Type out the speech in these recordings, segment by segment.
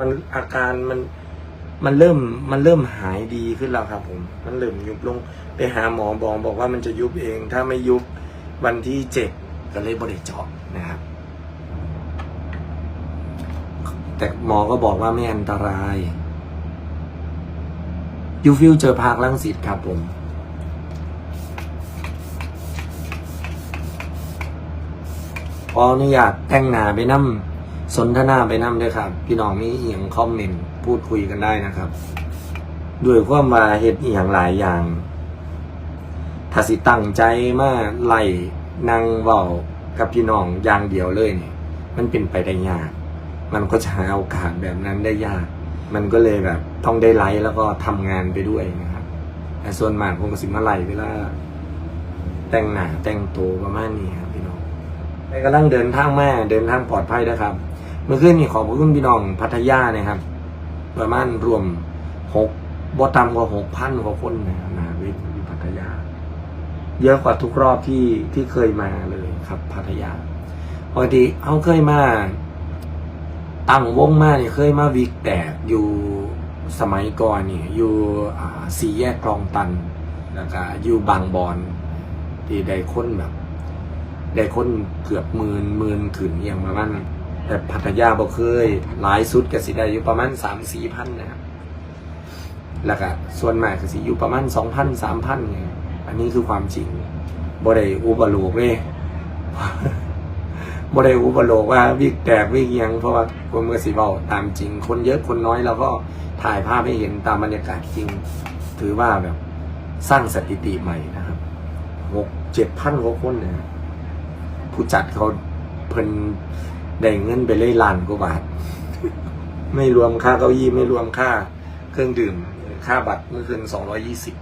มันอาการมันมันเริ่มมันเริ่มหายดีขึ้นแล้วครับ ผม มันเริ่มยุบลงไปหาหมอบอกบอกว่ามันจะยุบเอง ถ้าไม่ยุบวันที่เจ็ดก็เลยบริเจาะนะครับ แต่หมอก็บอกว่าไม่อันตรายยูฟิวเจอพาร์คลังสิตครับผมขออนุญาตแต่งหน้าไปนั่ สนทนาไปนั่มด้วยครับ พี่น้องมีเอียงคอมเมนต์พูดคุยกันได้นะครับ ด้วยความมาเหตุอียงหลายอย่างถ้าสิตั้งใจมาไล่นางเว้ากับพี่น้องอย่างเดียวเลยเนี่ยมันเป็นไปได้ยาก มันก็จะหาโอกาสแบบนั้นได้ยาก มันก็เลยแบบต้องได้ไลฟ์แล้วก็ทำงานไปด้วยนะครับแต่ส่วนมากผมก็สิมาไล่เวลาแต่งหน้าแต่งตัวประมาณนี้ครับพี่น้องไปกำลังเดินทางแม่เดินทางปลอดภัยนะครับ เมื่อคืนนี่ขอบคุณพี่น้องพัทยานะครับ ประมาณรวมหกบ่ต่ำกว่าหกพันกว่าคนนะครับนาวิทย์ที่พัทยา เยอะกว่าทุกรอบที่ที่เคยมาเลยครับ พัทยาปกติเขาเคยมาตั้งวงมาเนี่ยเคยมาวิกแตกอยู่สมัยก่อนเนี่ยอยู่สี่แยกคลองตันแล้วก็อยู่บางบอนที่ได้คนแบบ ได้คนเกือบหมื่นหมื่นขึ้นอย่างประมาณนั้น แต่พัทยาบ่เคย หลายสุดก็สิได้อยู่ประมาณสามสี่พันนะครับแล้วก็ส่วนมากก็สิอยู่ประมาณสองพันสามพันเนี่ยอันนี้คือความจริงบ่ได้อุบโลกเลยบ่ได้อุบโลกว่าวิกแตกวิกอิหยังเพราะว่าคนเมื่อสิเบาตามจริง คนเยอะคนน้อยเราก็ถ่ายภาพให้เห็นตามบรรยากาศจริง ถือว่าแบบสร้างสถิติใหม่นะครับหกเจ็ดพันกว่าคนเนี่ยผู้จัดเขาเพิ่น ได้เงินไปเลยล้านกว่าบาท ไม่รวมค่าเก้าอี้ไม่รวมค่า เครื่องดื่ม ค่าบัตรเมื่อคืนสองร้อยี่สิบ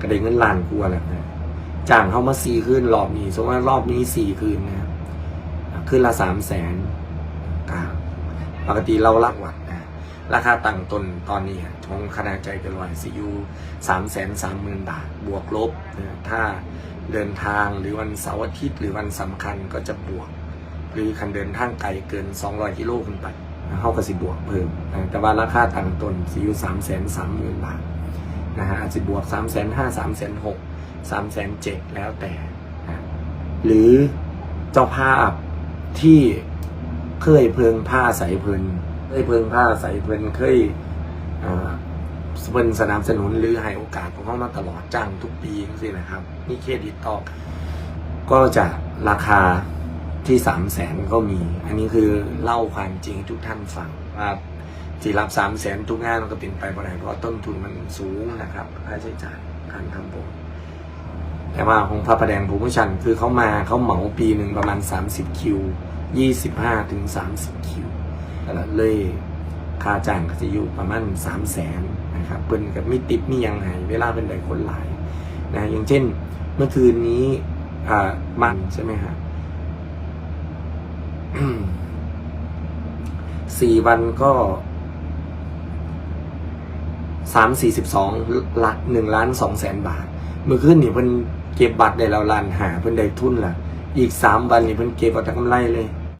ก็ได้เงินล้านกว่าแหละนะจ้างเขามาสี่คืนรอบนี้สมมติว่ารอบนี้สี่คืนนะคืนละสามแสนปกติเราลักวัดนะราคาตั้งตนตอนนี้ของคณะใจเกันลอยซียูสามแสนสามหมื่นบาท บวกลบนะถ้าเดินทางหรือวันเสาร์อาทิตย์หรือวันสำคัญก็จะบวก หรือคันเดินทางไกลเกิน 200กิโลขึ้นไปเขาก็สิบวกเพิ่ม แต่ว่าราคาตั้งต้นสิอยู่สามแสนสามหมื่นบาทนะฮะอาจจะบวกสามแสนห้าสามแสนหกสามแสนเจ็ดแล้วแต่ หรือเจ้าภาพที่เคยเพิงผ้าใสเพลินเคยเพิงผ้าใสเพลินเคยเพิ่นสนับสนุนหรือให้โอกาสของเขามาตลอดจ้างทุกปีสินะครับ นี่เครดิตตอกก็จะราคา ที่สามแสนก็มี อันนี้คือเล่าความจริงให้ทุกท่านฟังว่าที่รับสามแสนทุกงานมันก็เป็นไปบ่ได้เพราะต้นทุนมันสูงนะครับค่าใช้จ่ายการทำผมแต่ว่าของพระประแดงภูมิชันคือเขามาเขาเหมาปีหนึ่งประมาณ 30 คิว 25ถึง30 คิวแล้วเลยค่าจ้างก็จะอยู่ประมาณสามแสนนะครับเปิ้นกับมีติปมียังไงเวลาเป็นได้คนหลายนะอย่างเช่นเมื่อคืนนี้อ่ามันใช่ไหมฮะ สี่วันก็สามสี่สิบสองละหนึ่งล้านสองแสนบาท เมื่อคืนนี่เพิ่นเก็บบัตรได้แล้วล้านหาเพิ่นได้ทุนละอีกสามวันนี่เพิ่นเก็บเอาแต่กำไรเลย